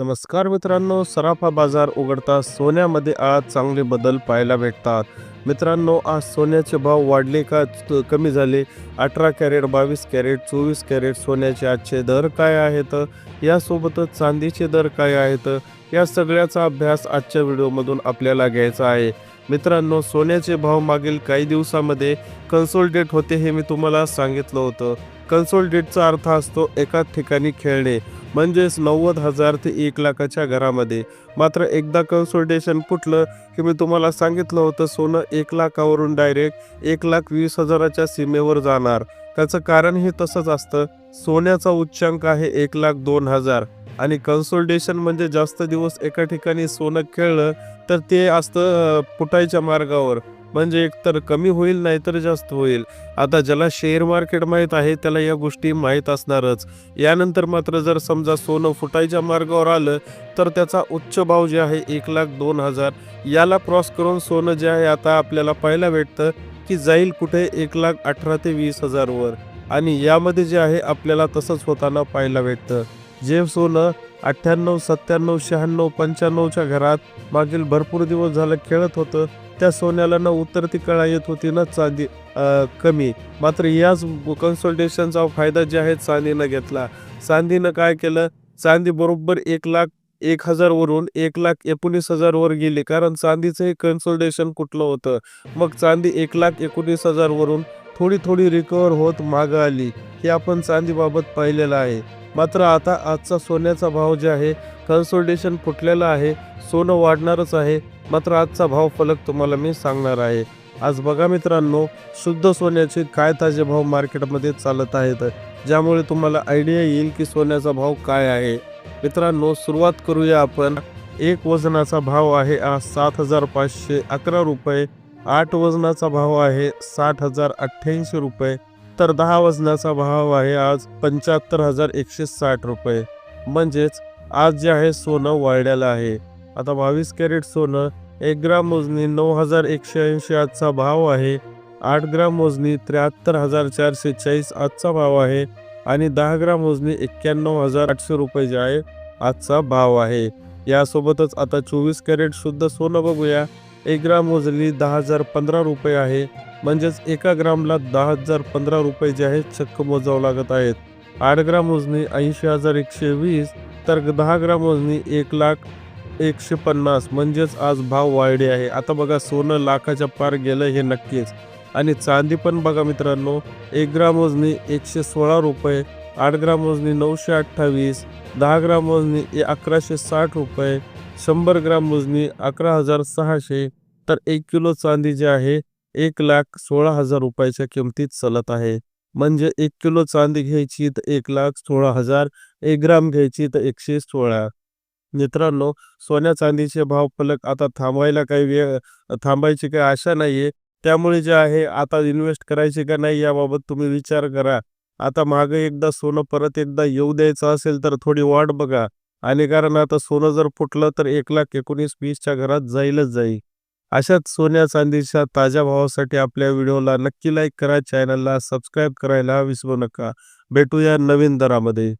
नमस्कार मित्रांनो सराफा बाजार उघडता सोन्यामध्ये आज चांगले बदल पाहायला भेटतात. मित्रांनो आज सोन्याचे भाव वाढले का कमी झाले? अठरा कॅरेट बावीस कॅरेट चोवीस कॅरेट सोन्याचे आजचे दर काय आहेत? यासोबतच चांदीचे दर काय आहेत? या सगळ्याचा अभ्यास आजच्या व्हिडिओमधून आपल्याला घ्यायचा आहे. मित्रांनो सोन्याचे भाव मागील काही दिवसामध्ये कन्सोल्डेट होते हे मी तुम्हाला सांगितलं होतं. कन्सोल्डेटचा अर्थ असतो एकाच ठिकाणी खेळणे. म्हणजेच नव्वद हजार ते एक लाखाच्या घरामध्ये. मात्र एकदा कन्सल्टेशन फुटलं की मी तुम्हाला सांगितलं होतं सोनं एक लाखावरून डायरेक्ट एक लाख वीस हजाराच्या सीमेवर जाणार. त्याचं कारण हे तसंच असतं सोन्याचा उच्चांक आहे एक लाख दोन हजार. आणि कन्सोल्टेशन म्हणजे जास्त दिवस एका ठिकाणी सोनं खेळलं तर ते असतं पुटायच्या फुटायच्या मार्गावर. म्हणजे एकतर कमी होईल नाहीतर जास्त होईल. आता ज्याला शेअर मार्केट माहीत आहे त्याला या गोष्टी माहीत असणारच. यानंतर मात्र जर समजा सोनं फुटायच्या मार्गावर आलं तर त्याचा उच्च भाव जे आहे एक लाख दोन हजार. याला क्रॉस करून सोनं जे आहे आता आपल्याला पाहायला भेटतं की जाईल कुठे एक लाख अठरा ते वीस हजारवर. आणि यामध्ये जे आहे आपल्याला तसंच होताना पाहायला भेटतं. जे सोनं अठ्ठ्याण्णव सत्त्याण्णव शहाण्णव पंच्याण्णवच्या घरात मागील भरपूर दिवस झालं खेळत होतं. त्या सोन्याला न उतरती कळा येत होती ना चांदी कमी. मात्र याच कन्सल्टेशनचा फायदा जे आहे चांदीनं घेतला. चांदीनं काय केलं? चांदी बरोबर एक लाख एक हजारवरून एक लाख एकोणीस हजारवर गेली. कारण चांदीचं हे कन्सल्टेशन कुठलं होतं? मग चांदी एक लाख एकोणीस हजारवरून थोडी थोडी रिकवर होत मागं आली. हे आपण चांदीबाबत पाहिलेलं आहे. मात्र आता आजचा सोन्याचा भाव जे आहे कन्सोल्टेशन फुटलेला आहे सोनं वाढणारच आहे. मात्र आजचा भाव फलक तुम्हाला मी सांगणार आहे. आज बघा मित्रांनो शुद्ध सोन्याचे काय ताजे भाव मार्केटमध्ये चालत आहेत ज्यामुळे तुम्हाला आयडिया येईल की सोन्याचा भाव काय आहे. मित्रांनो सुरुवात करूया आपण. एक वजनाचा भाव आहे आज सात हजार पाचशे अकरा रुपये. आठ वजनाचा भाव आहे साठ हजार अठ्ठ्याऐंशी रुपये. तर दहा वजनाचा भाव आहे आज पंच्याहत्तर हजार एकशे साठ रुपये. म्हणजेच आज जे आहे सोनं वाढलेलं आहे. आता बावीस कॅरेट सोनं एक ग्राम मोजणी नऊ हजार एकशे ऐंशी आजचा भाव आहे. आठ ग्राम मोजणी त्र्याहत्तर हजार चारशे चाळीस आजचा भाव आहे. आणि दहा ग्राम मोजणी एक्क्याण्णव हजार आठशे रुपये जे आहे आजचा भाव आहे. यासोबतच आता चोवीस कॅरेट शुद्ध सोनं बघूया. एक ग्राम मोजणी दहा हजार पंधरा रुपये आहे. म्हणजेच एका ग्रामला दहा हजार पंधरा रुपये जे आहेत चक्क मोजावं लागत आहेत. आठ ग्राम मोजणी ऐंशी हजार एकशे वीस तर दहा ग्राम मोजणी एक लाख एकशे पन्नास. म्हणजेच आज भाव वाढले आहे. आता बघा सोनं लाखाच्या पार गेलं हे नक्कीच. आणि चांदी पण बघा मित्रांनो एक ग्राम मोजणी एकशे सोळा रुपये आठ ग्राम मोजणी नऊशे अठ्ठावीस दहा ग्राम मोजणी अकराशे साठ रुपये शंभर ग्राम मोजणी अकरा हजार सहाशे तर एक किलो चांदी जे आहे एक लाख सोळा हजार रुपयाच्या किमतीत चालत आहे. म्हणजे एक किलो चांदी घ्यायची तर एक लाख सोळा हजार एक ग्राम घ्यायची तर एकशे सोळा. मित्रांनो सोन्या चांदीचे भाव फलक आता थांबायला काही वेळ थांबायची काही आशा नाहीये. त्यामुळे जे आहे आता इन्व्हेस्ट करायची का नाही याबाबत तुम्ही विचार करा. आता मागे एकदा सोनं परत एकदा येऊ द्यायचं असेल तर थोडी वाट बघा. आणि कारण आता सोनं जर फुटलं तर एक लाख एकोणीस वीसच्या घरात जाईलच जाईल अशाच सोन्या चांदीच्या ताज्या भावासाठी आपल्या व्हिडिओला नक्की लाईक करा चॅनलला सबस्क्राईब करायला विसरू नका. भेटूया नवीन दरामध्ये.